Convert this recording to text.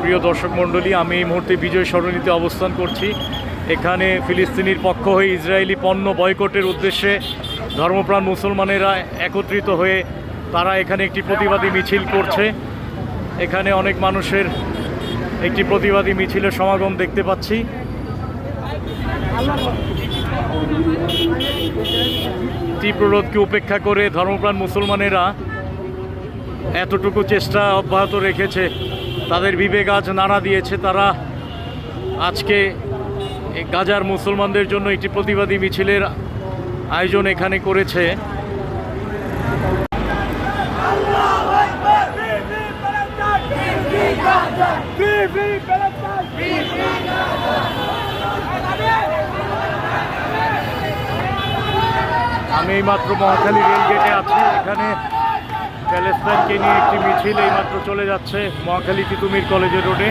প্রিয় দর্শক মণ্ডলী, আমি এই মুহূর্তে বিজয় সরণিতে অবস্থান করছি। এখানে ফিলিস্তিনির পক্ষ হয়ে ইসরায়েলি পণ্য বয়কটের উদ্দেশ্যে ধর্মপ্রাণ মুসলমানেরা একত্রিত হয়ে তারা এখানে একটি প্রতিবাদী মিছিল করছে। এখানে অনেক মানুষের একটি প্রতিবাদী মিছিলের সমাগম দেখতে পাচ্ছি। তীব্র রোধকে উপেক্ষা করে ধর্মপ্রাণ মুসলমানেরা এতটুকু চেষ্টা অব্যাহত রেখেছে, তাদের বিবেক আজ নাড়া দিয়েছে তারা। আজকে গাজার মুসলমানদের জন্য একটি প্রতিবাদী মিছিলের আয়োজন এখানে করেছে। আমি এইমাত্র মহাখালী রেল গেটে আছি, এখানে প্যালেস্তাইনকে নিয়ে একটি মিছিল এইমাত্র চলে যাচ্ছে। মহাখালী তিতুমির কলেজের রোডে।